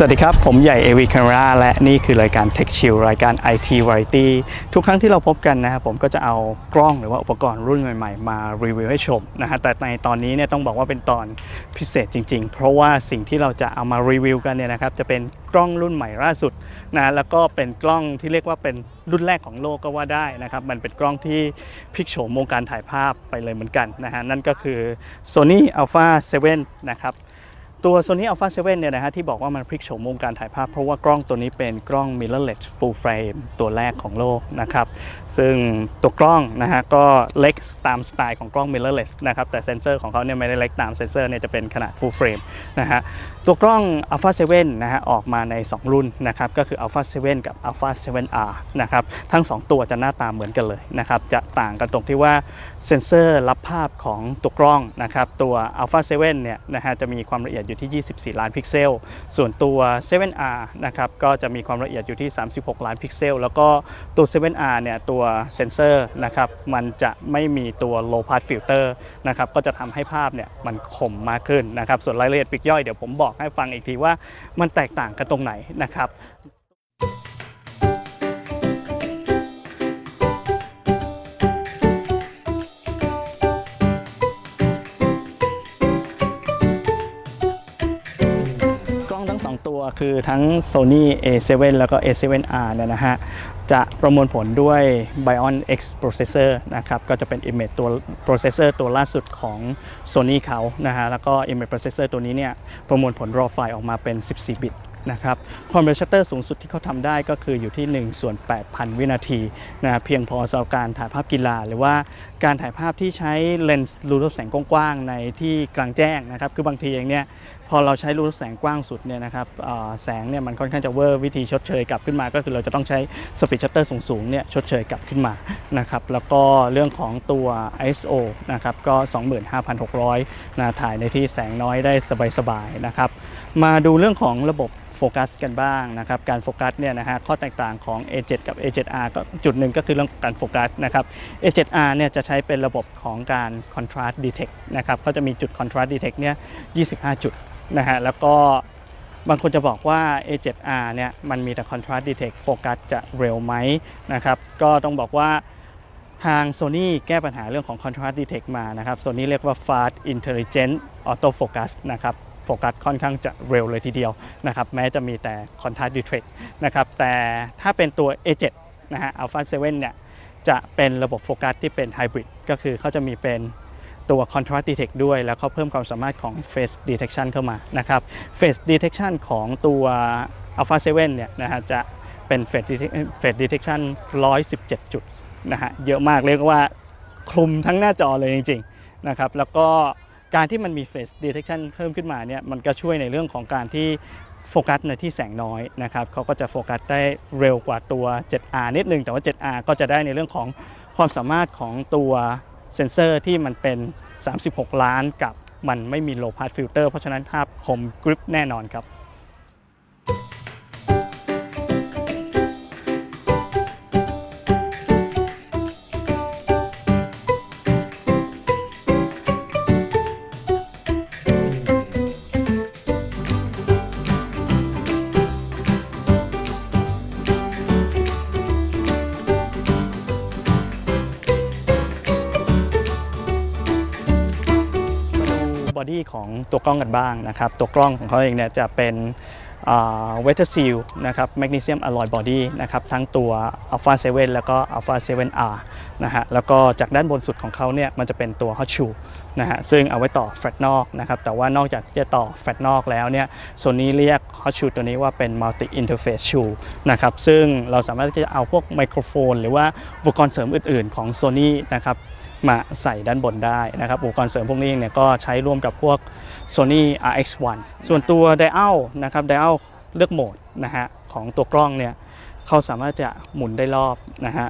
สวัสดีครับ ผมใหญ่ AV Camera และนี่คือรายการ Tech Chill รายการ IT Variety ทุกครั้งที่เราพบกันนะครับผมก็จะเอากล้องหรือว่าอุปกรณ์รุ่นใหม่ๆ มารีวิวให้ชมนะฮะแต่ในตอนนี้เนี่ยต้องบอกว่าเป็นตอนพิเศษจริงๆ เพราะว่าสิ่งที่เราจะเอามารีวิวกันเนี่ยนะครับจะเป็นกล้องรุ่นใหม่ล่าสุดนะแล้วก็เป็นกล้องที่เรียกว่าเป็นรุ่นแรกของโลกก็ว่าได้นะครับมันเป็นกล้องที่พลิกโฉมวงการถ่ายภาพไปเลยเหมือนกันนะฮะนั่นก็คือ Sony Alpha 7นะครับ ตัว Sony Alpha 7 เนี่ยนะฮะที่บอกว่ามันพลิกโฉมวงการถ่ายภาพ เพราะว่ากล้องตัวนี้เป็นกล้อง mirrorless full frame ตัวแรกของโลกนะครับ ซึ่งตัวกล้องนะฮะก็เล็กตามสไตล์ของกล้อง mirrorless นะครับ แต่เซนเซอร์ของเขาเนี่ยไม่ได้เล็กตามเซนเซอร์เนี่ยจะเป็นขนาด full frame นะฮะตัวกล้อง Alpha 7 นะฮะออกมาใน 2 รุ่นนะครับก็คือ Alpha 7 กับ Alpha 7R นะครับทั้ง 2 ตัวจะหน้าตาเหมือนกันเลยนะครับจะต่างกันตรงที่ว่าเซนเซอร์รับภาพของตัวกล้องนะครับตัว Alpha 7 เนี่ยนะฮะจะมีความละเอียดอยู่ที่ 24 ล้านพิกเซล ส่วนตัว 7R นะครับก็จะมีความละเอียดอยู่ที่ 36 ล้านพิกเซล แล้วก็ตัว 7R เนี่ยตัวเซนเซอร์นะครับมันจะไม่มีตัว low pass filter นะครับก็จะทำให้ภาพเนี่ยมันคมมากขึ้นนะครับส่วนรายละเอียดปีกย่อยเดี๋ยวผมบอกให้ฟังอีกทีว่ามันแตกต่างกันตรงไหนนะครับ คือทั้ง Sony A7 แล้วก็ A7R เนี่ยนะฮะจะประมวลผลด้วย Bion X processor นะครับ ก็จะเป็น image ตัว processor ตัวล่าสุดของ Sony เขานะฮะ แล้วก็ image processor ตัวนี้เนี่ย ประมวลผล raw file ออกมาเป็น 14 บิต นะครับความเร็วชัตเตอร์สูงสุดที่เขาทำได้ก็คืออยู่ที่1ส่วน8,000 วินาทีนะครับเพียงพอสำหรับการถ่ายภาพกีฬา หรือว่าการถ่ายภาพที่ใช้เลนส์รูรถแสงกว้างๆในที่กลางแจ้งนะครับคือบางทีเองเนี่ยพอเราใช้รูรถแสงกว้างสุดเนี่ยนะครับแสงเนี่ยมันค่อนข้างจะเวอร์วิธีชดเชยกลับขึ้นมา ก็คือเราจะต้องใช้สปีดชัตเตอร์สูงๆเนี่ยชดเชยกลับขึ้นมานะครับแล้วก็เรื่องของตัว ISO นะครับก็ 25,600นะถ่ายในที่แสงน้อยได้สบายๆนะครับมาดูเรื่องของระบบโฟกัสกันบ้างนะครับการโฟกัสเนี่ยนะฮะข้อแตกต่างของ A7 กับ A7R ก็จุดหนึ่งก็คือเรื่องการโฟกัสนะครับ A7R เนี่ยจะใช้เป็นระบบของการ contrast detect นะครับก็จะมีจุด contrast detect เนี่ย 25 จุดนะฮะแล้วก็บางคนจะบอกว่า A7R เนี่ยมันมีแต่ contrast detect โฟกัสจะเร็วไหมนะครับก็ต้องบอกว่าทาง Sony แก้ปัญหาเรื่องของ contrast detect มานะครับ Sony เรียกว่า fast intelligent autofocus นะครับ โฟกัสค่อนข้างจะเร็วเลยทีเดียวนะครับแม้จะมีแต่ contrast detect นะครับแต่ถ้าเป็นตัว A7 นะฮะ Alpha 7เนี่ยจะเป็นระบบโฟกัสที่เป็นไฮบริดก็คือเขาจะมีเป็นตัว contrast detect ด้วย แล้วเขาเพิ่มความสามารถของ face detection เข้ามานะครับ face detection ของตัว alpha 7เนี่ยนะฮะจะเป็น face detec- face detection 117 จุดนะฮะเยอะมากเรียกว่าคลุมทั้งหน้าจอเลยจริงๆนะครับแล้วก็ การที่มันมี face detection เพิ่มขึ้นมาเนี่ยมันก็ช่วยในเรื่องของการที่โฟกัสในที่แสงน้อยนะครับเขาก็จะโฟกัสได้เร็วกว่าตัว 7R นิดนึง แต่ว่า 7R ก็จะได้ในเรื่องของความสามารถของตัวเซนเซอร์ที่มันเป็น 36 ล้านกับมันไม่มีโลพาสฟิลเตอร์เพราะฉะนั้นภาพคมกริปแน่นอนครับ ดี้ของตัวกล้องกันบ้างนะครับ ตัวกล้องของเขาเองเนี่ยจะเป็นเวทเทอร์ซีลนะครับแมกนีเซียมอลลอยบอดี้นะครับทั้งตัว Alpha 7แล้วก็ Alpha 7R นะฮะแล้วก็จากด้านบนสุดของเขาเนี่ยมันจะเป็นตัว Hot Shoe นะฮะซึ่งเอาไว้ต่อแฟลตนอกนะครับแต่ว่านอกจากจะต่อแฟลตนอกแล้วเนี่ยโซนี่เรียก Hot Shoe ตัวนี้ว่าเป็น Multi Interface Shoe นะครับซึ่งเราสามารถที่จะเอาพวกไมโครโฟน หรือว่าอุปกรณ์เสริมอื่น ๆ ของ Sony นะครับ มาใส่ด้านบนได้นะครับอุปกรณ์เสริมพวกนี้เนี่ยก็ใช้ร่วมกับพวก Sony RX1 ส่วนตัว Dial นะครับ Dial เลือกโหมดนะฮะของตัวกล้องเนี่ยเขาสามารถจะหมุนได้รอบนะฮะ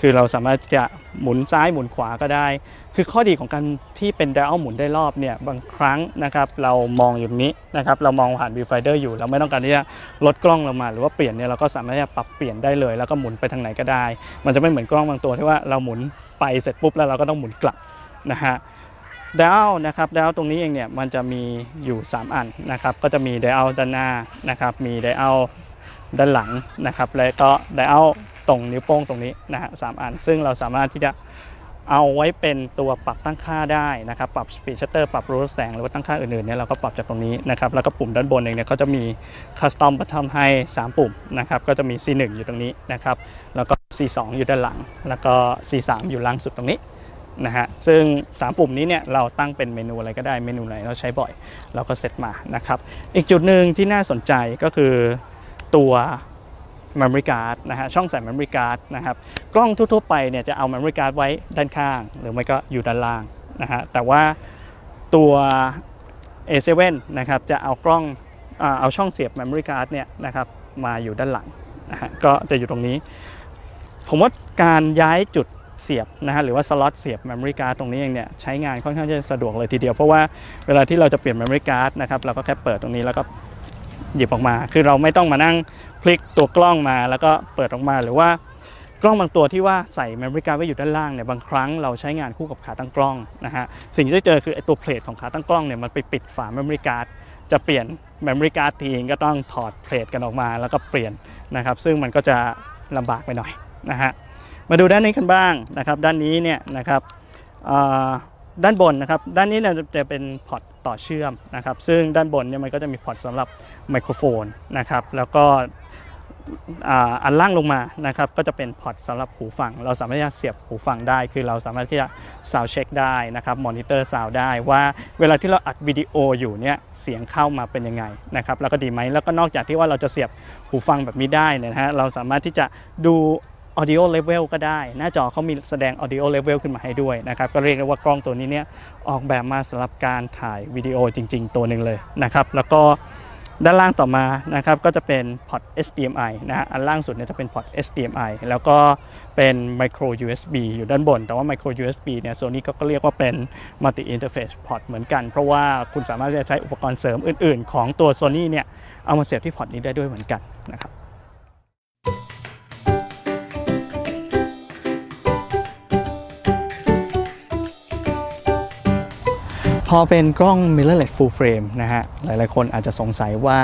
คือเราสามารถจะหมุนซ้ายหมุนขวาก็ได้ คือข้อดีของการที่เป็น Dial หมุนได้รอบเนี่ยบางครั้งนะครับเรามองอยู่นี้นะครับเรามองผ่าน viewfinder อยู่ เราไม่ต้องการที่จะลดกล้องลงมา หรือว่าเปลี่ยนเนี่ยเราก็สามารถที่จะปรับเปลี่ยนได้เลย แล้วก็หมุนไปทางไหนก็ได้ มันจะไม่เหมือนกล้องบางตัวที่ว่าเราหมุนไปเสร็จปุ๊บแล้วเราก็ต้องหมุนกลับนะฮะ dial นะครับ dial ตรงนี้เองเนี่ยมันจะมีอยู่ 3 อันนะครับก็จะมี dial ด้านหน้านะครับมี dial ด้านหลังนะครับแล้วก็ dial ตรงนิ้วโป้งตรงนี้นะฮะสามอัน ซึ่งเราสามารถที่จะ เอาไว้เป็นตัวปรับตั้งค่าได้นะครับ ปรับ speed shutter ปรับรูแสงหรือว่าตั้งค่าอื่นๆเนี่ยเราก็ปรับจากตรงนี้นะครับแล้วก็ปุ่มด้านบนเองเนี่ยก็จะมี custom button ให้3ปุ่มนะครับก็จะมี C1 อยู่ตรงนี้นะครับแล้วก็ C2 อยู่ด้านหลัง แล้วก็ C3 อยู่ล่างสุดตรงนี้นะฮะซึ่ง 3 ปุ่มนี้เนี่ยเราตั้งเป็นเมนูอะไรก็ได้เมนูไหนเราใช้บ่อย เราก็เซตมานะครับ อีกจุดหนึ่งที่น่าสนใจก็คือตัว memory card นะฮะช่องใส่ memory card นะครับกล้องทั่วๆไปเนี่ยจะเอา memory card ไว้ด้านข้าง หรือไม่ก็อยู่ด้านล่างนะฮะแต่ว่าตัว A7 นะครับจะเอากล้องเอาช่องเสียบ memory card เนี่ยนะครับมาอยู่ด้านหลังนะฮะก็จะอยู่ตรงนี้ ผมว่าการย้ายจุดเสียบนะฮะหรือว่าสล็อตเสียบ memory card ตรงนี้เองเนี่ยใช้งานค่อนข้างจะสะดวกเลยทีเดียว เพราะว่าเวลาที่เราจะเปลี่ยน memory card นะครับเราก็แค่เปิดตรงนี้แล้วก็ หยิบออกมา คือเราไม่ต้องมานั่งพลิกตัวกล้องมาแล้วก็เปิดออกมาหรือว่ากล้องบางตัวที่ว่าใส่ memory card ไว้อยู่ด้านล่างเนี่ยบางครั้งเราใช้งานคู่กับขาตั้งกล้องนะฮะสิ่งที่จะเจอคือไอ้ตัวเพลทของขาตั้งกล้องเนี่ยมันไปปิดฝา memory card จะเปลี่ยน memory card ทีก็ต้องถอดเพลทกันออกมาแล้วก็เปลี่ยนนะครับ ซึ่งมันก็จะลำบากไปหน่อยนะฮะมาดูด้านนี้กันบ้างนะครับ ด้านนี้เนี่ยนะครับด้านบนนะครับ ด้านนี้เนี่ยจะเป็นพอร์ต ต่อเชื่อมนะครับ ซึ่งด้านบนเนี่ยมันก็จะมีพอร์ตสำหรับไมโครโฟนนะครับ แล้วก็อ,อันล่างลงมานะครับก็จะเป็นพอร์ตสำหรับหูฟัง เราสามารถที่จะเสียบหูฟังได้ คือเราสามารถที่จะซาวเช็คได้นะครับมอนิเตอร์ซาวได้ว่าเวลาที่เราอัดวิดีโออยู่เนี่ยเสียงเข้ามาเป็นยังไงนะครับแล้วก็ดีไหมแล้วก็นอกจากที่ว่าเราจะเสียบหูฟังแบบนี้ได้นะฮะเราสามารถที่จะดู audio level ก็ได้ หน้าจอเขามีแสดง audio level ขึ้นมาให้ด้วยนะครับ ก็เรียกได้ว่ากล้องตัวนี้เนี่ยออกแบบมาสำหรับการถ่ายวิดีโอจริง ๆ ตัวหนึ่งเลยนะครับ แล้วก็ด้านล่างต่อมานะครับก็จะเป็นพอร์ต HDMI นะฮะอันล่างสุดเนี่ยจะเป็นพอร์ต HDMI แล้วก็เป็น micro USB อยู่ด้านบน แต่ว่า micro USB เนี่ยโซนี่ก็เรียกว่าเป็น multi interface port เหมือนกัน เพราะว่าคุณสามารถจะใช้อุปกรณ์เสริมอื่น ๆ ของตัว Sony เนี่ยเอามาเสียบที่พอร์ตนี้ได้ด้วยเหมือนกันนะครับ พอเป็นกล้อง mirrorless full frame นะฮะ หลายๆ คนอาจจะสงสัยว่า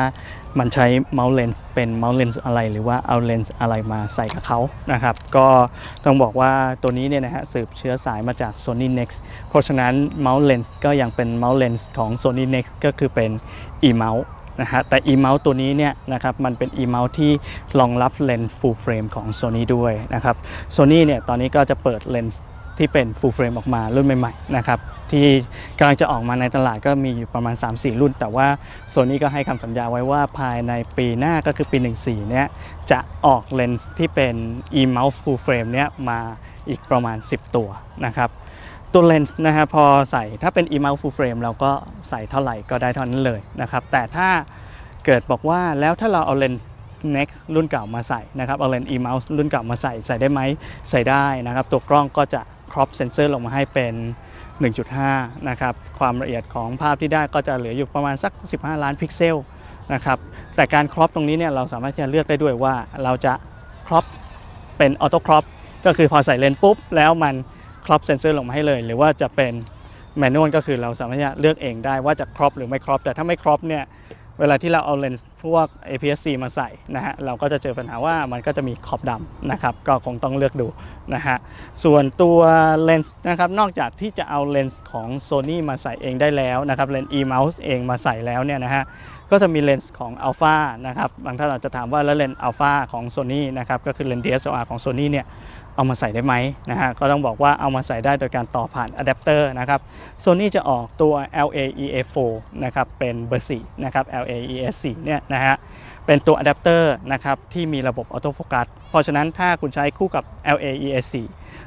มันใช้ mount lens เป็น mount lens อะไรหรือว่าเอาเลนส์อะไรมาใส่กับเขานะครับ ก็ต้องบอกว่าตัวนี้เนี่ยนะฮะ สืบเชื้อสายมาจาก Sony Nex เพราะฉะนั้น mount lens ก็ยังเป็น mount lens ของ Sony Nex ก็คือเป็น e mount นะฮะแต่ e mount ตัวนี้เนี่ยนะครับมันเป็น e mount ที่รองรับเลนส์ full frame ของ Sony ด้วยนะครับ Sony เนี่ยตอนนี้ก็จะเปิดเลนส์ ที่เป็น full frame ออกมารุ่นใหม่ๆนะครับที่กำลังจะออกมาในตลาดก็มีอยู่ประมาณ 3-4 รุ่น แต่ว่า Sony ก็ให้คำสัญญาไว้ว่าภายในปีหน้าก็คือปี 14 เนี่ยจะออกเลนส์ที่เป็น e mount full frame เนี่ยมาอีกประมาณ 10 ตัวนะครับตัวเลนส์นะฮะพอใส่ถ้าเป็น e mount full frame เราก็ใส่เท่าไหร่ก็ได้เท่านั้นเลยนะครับแต่ถ้าเกิดบอกว่าแล้วถ้าเราเอาเลนส์ Next รุ่นเก่ามาใส่นะครับเอาเลนส์ e mount รุ่นเก่ามาใส่ใส่ได้ไหมใส่ได้นะครับ ตัวกล้องก็จะ crop sensor ลงมาให้เป็น 1.5 นะครับ ความละเอียดของภาพที่ได้ก็จะเหลืออยู่ประมาณสัก 15 ล้านพิกเซลนะครับ แต่การ crop ตรงนี้เนี่ยเราสามารถที่จะเลือกได้ด้วยว่าเราจะ crop เป็น auto crop ก็คือพอใส่เลนส์ปุ๊บ แล้วมัน crop sensor ลงมาให้เลย หรือว่าจะเป็น manual ก็คือเราสามารถที่จะเลือกเองได้ว่าจะ crop หรือไม่ crop แต่ถ้าไม่ crop เนี่ย เวลาที่เราเอาเลนส์พวก APS-C มาใส่นะฮะเราก็จะเจอปัญหาว่ามันก็จะมีขอบดำนะครับก็คงต้องเลือกดูนะฮะส่วนตัวเลนส์นะครับนอกจากที่จะเอาเลนส์ของ Sony มาใส่เองได้แล้วนะครับเลนส์ e-mouse เองมาใส่แล้วเนี่ยนะฮะก็จะมีเลนส์ของ Alpha นะครับบางท่านอาจจะถามว่าแล้วเลนส์ Alpha ของ Sony นะครับก็คือเลนส์ DSLR ของ Sony เนี่ย เอามาใส่ได้ไหมนะฮะก็ต้องบอกว่าเอามาใส่ได้โดยการต่อผ่านอะแดปเตอร์นะครับ Sony จะออกตัว LAEA4 นะครับเป็นเบอร์4นะครับ LAES4 เนี่ยนะฮะเป็นตัวอะแดปเตอร์นะครับที่มีระบบออโต้โฟกัสเพราะฉะนั้นถ้าคุณใช้คู่กับ LAES4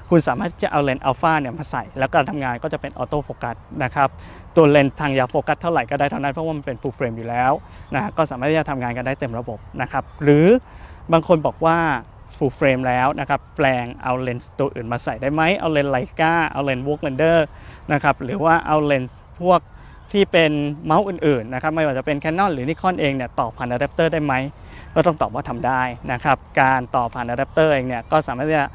คุณสามารถจะเอาเลนส์อัลฟาเนี่ยมาใส่ แล้วการทำงานก็จะเป็นออโต้โฟกัสนะครับตัวเลนส์ทางยาวโฟกัสเท่าไหร่ก็ได้เท่านั้นเพราะว่ามันเป็น full frame อยู่แล้วนะฮะก็สามารถที่จะทำงานกันได้เต็มระบบนะครับหรือบางคนบอกว่า full frame แล้วนะครับแปลงเอาเลนส์ตัวอื่นมาใส่ได้ไหมเอาเลนส์ไลกาเอาเลนส์วอล์กเลนเดอร์นะครับหรือว่าเอาเลนส์พวกที่เป็นเมาส์อื่นๆนะครับไม่ว่าจะเป็น Canon หรือ Nikon เองเนี่ยต่อผ่านอะแดปเตอร์ได้ไหมก็ต้องตอบว่าทำได้นะครับการต่อผ่านอะแดปเตอร์เองเนี่ยก็สามารถที่จะ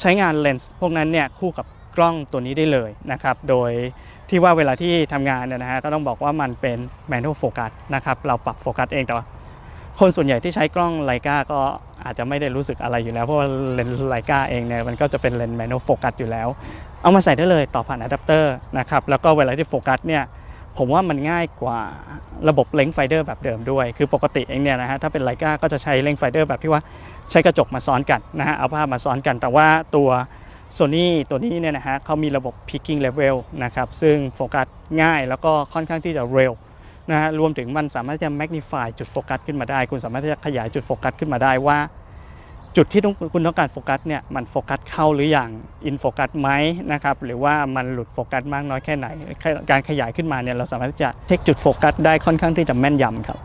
ใช้งานเลนส์พวกนั้นเนี่ยคู่กับกล้องตัวนี้ได้เลยนะครับโดยที่ว่าเวลาที่ทำงานเนี่ยนะฮะก็ต้องบอกว่ามันเป็น manual focus นะครับเราปรับโฟกัสเองแต่ว่าคนส่วนใหญ่ที่ใช้กล้องไลกาก็ อาจจะไม่ได้รู้สึกอะไรอยู่แล้ว เพราะว่าเลนส์ไลกาเองเนี่ยมันก็จะเป็นเลนส์ manual focus อยู่แล้ว เอามาใส่ได้เลยต่อผ่านอะแดปเตอร์นะครับแล้วก็เวลาที่โฟกัสเนี่ยผมว่ามันง่ายกว่าระบบเลนส์ไฟเดอร์แบบเดิมด้วย คือปกติเองเนี่ยนะฮะถ้าเป็นไลกาก็จะใช้เลนส์ไฟเดอร์แบบที่ว่าใช้กระจกมาซ้อนกันนะฮะเอาภาพมาซ้อนกันแต่ว่าตัว Sony ตัวนี้เนี่ยนะฮะเขามีระบบ picking level นะครับซึ่งโฟกัสง่ายแล้วก็ค่อนข้างที่จะเร็ว นะฮะรวมถึงมันสามารถจะ magnify จุดโฟกัสขึ้นมาได้ คุณสามารถที่จะขยายจุดโฟกัสขึ้นมาได้ว่า จุดที่ต้องคุณต้องการโฟกัสเนี่ยมันโฟกัสเข้าหรืออย่างอินโฟกัสไหมนะครับหรือว่ามันหลุดโฟกัสมากน้อยแค่ไหน การขยายขึ้นมาเนี่ยเราสามารถจะเทคจุดโฟกัสได้ค่อนข้างที่จะแม่นยำครับ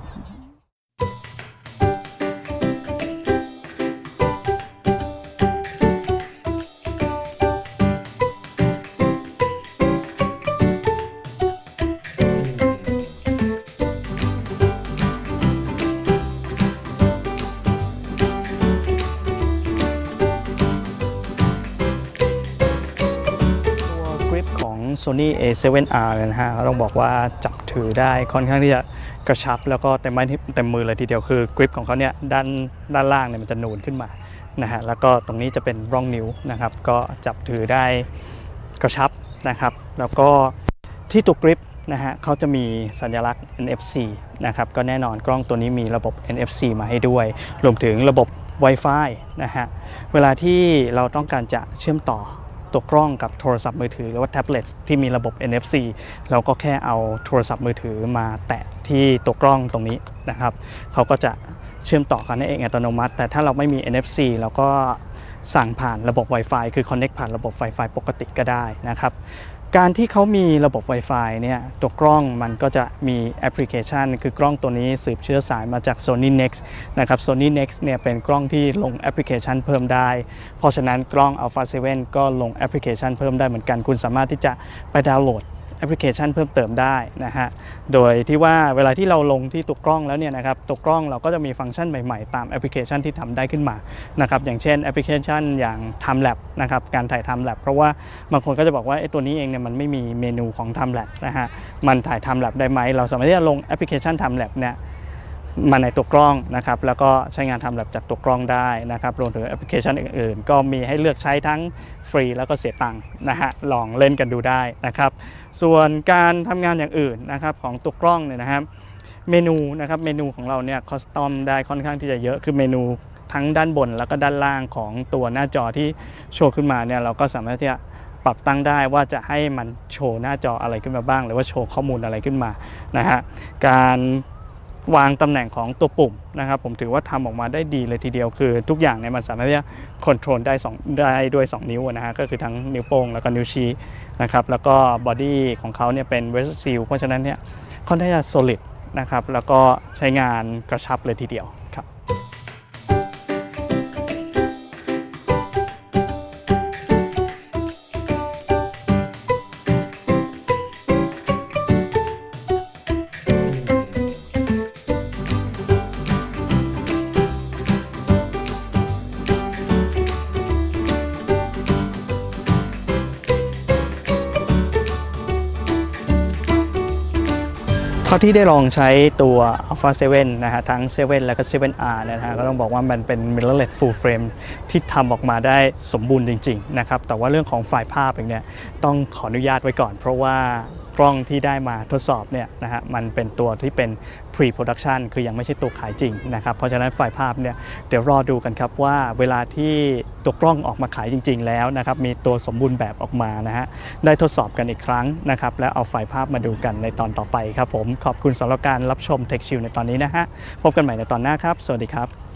Sony A7R เนี่ยนะฮะต้องบอกว่าจับถือได้ค่อนข้างที่จะกระชับ แล้วก็เต็มไม้เต็มมือเลยทีเดียวคือกริปของเขาเนี่ยด้านด้านล่างเนี่ยมันจะนูนขึ้นมานะฮะแล้วก็ตรงนี้จะเป็นร่องนิ้วนะครับ ก็จับถือได้กระชับนะครับ แล้วก็ที่ตัวกริปนะฮะเขาจะมีสัญลักษณ์ NFC นะครับก็แน่นอนกล้องตัวนี้มีระบบ NFC มาให้ด้วย รวมถึงระบบ Wi-Fi นะฮะเวลาที่เราต้องการจะเชื่อมต่อ ตัวกล้องกับโทรศัพท์มือถือหรือว่าแท็บเล็ตที่มีระบบ NFC เราก็แค่เอาโทรศัพท์มือถือมาแตะที่ตัวกล้องตรงนี้นะครับเขาก็จะเชื่อมต่อกันเองอัตโนมัติ แต่ถ้าเราไม่มี NFC เราก็สั่งผ่านระบบ Wi-Fi คือ Connect ผ่านระบบ Wi-Fi ปกติก็ได้นะครับ การที่เขามีระบบ Wi-Fi เนี่ยตัวกล้องมันก็จะมีแอปพลิเคชัน คือกล้องตัวนี้สืบเชื้อสายมาจาก Sony Nex นะครับ Sony Nex เนี่ยเป็นกล้องที่ลงแอปพลิเคชันเพิ่มได้ เพราะฉะนั้นกล้อง Alpha 7 ก็ลงแอปพลิเคชันเพิ่มได้เหมือนกัน คุณสามารถที่จะไปดาวน์โหลด แอปพลิเคชันเพิ่มเติมได้นะฮะ โดยที่ว่าเวลาที่เราลงที่ตัวกล้องแล้วเนี่ยนะครับ ตัวกล้องเราก็จะมีฟังก์ชันใหม่ๆ ตามแอปพลิเคชันที่ทำได้ขึ้นมา นะครับ อย่างเช่นแอปพลิเคชันอย่าง Time Lab นะครับ การถ่าย Time Lab เพราะว่าบางคนก็จะบอกว่าไอ้ตัวนี้เองเนี่ยมันไม่มีเมนูของ Time Lab นะฮะ มันถ่าย Time Lab ได้ไหม เราสามารถที่จะลงแอปพลิเคชัน Time Lab เนี่ย มาในตัวกล้องนะครับแล้วก็ใช้งานทำแบบจากตัวกล้องได้นะครับรวมถึงแอปพลิเคชันอื่นๆ ก็มีให้เลือกใช้ทั้งฟรีแล้วก็เสียตังค์นะฮะลองเล่นกันดูได้นะครับ ส่วนการทำงานอย่างอื่นนะครับของตัวกล้องเนี่ยนะครับเมนูนะครับเมนูของเราเนี่ยคอสตอมได้ค่อนข้างที่จะเยอะคือเมนูทั้งด้านบนแล้วก็ด้านล่างของตัวหน้าจอที่โชว์ขึ้นมาเนี่ยเราก็สามารถที่จะปรับตั้งได้ว่าจะให้มันโชว์หน้าจออะไรขึ้นมาบ้าง หรือว่าโชว์ข้อมูลอะไรขึ้นมานะฮะการ วางตำแหน่งของตัวปุ่มนะครับผมถือว่าทำออกมาได้ดีเลยทีเดียวคือ ทุกอย่างเนี่ยมันสามารถที่จะคอนโทรลได้สองได้ด้วย 2 นิ้วนะฮะก็คือทั้งนิ้วโป้งแล้วก็นิ้วชี้นะครับแล้วก็บอดี้ของเขาเนี่ยเป็นเวสซิลเพราะฉะนั้นเนี่ยค่อนข้างจะ solid นะครับแล้วก็ใช้งานกระชับเลยทีเดียว เท่าที่ได้ลองใช้ตัว Alpha 7 นะฮะทั้ง 7 แล้วก็ 7R นยนะฮะก็ต้องบอกว่ามันเป็น mirrorless full frame ที่ทำออกมาได้สมบูรณ์จริงๆนะครับแต่ว่าเรื่องของไฟล์ภาพเองเนี่ยต้องขออนุญาตไว้ก่อน เพราะว่ากล้องที่ได้มาทดสอบเนี่ยนะฮะมันเป็นตัวที่เป็น pre production คือยังไม่ใช่ตัวขายจริงนะครับ เพราะฉะนั้นไฟล์ภาพเนี่ยเดี๋ยวรอดูกันครับว่าเวลาที่ตัวกล้องออกมาขายจริง ๆ แล้วนะครับมีตัวสมบูรณ์แบบออกมานะฮะได้ทดสอบกันอีกครั้งนะครับแล้วเอาไฟล์ภาพมาดูกันในตอนต่อไปครับผมขอบคุณสำหรับการรับชม Tech Shield ในตอนนี้นะฮะพบกันใหม่ในตอนหน้าครับ สวัสดีครับ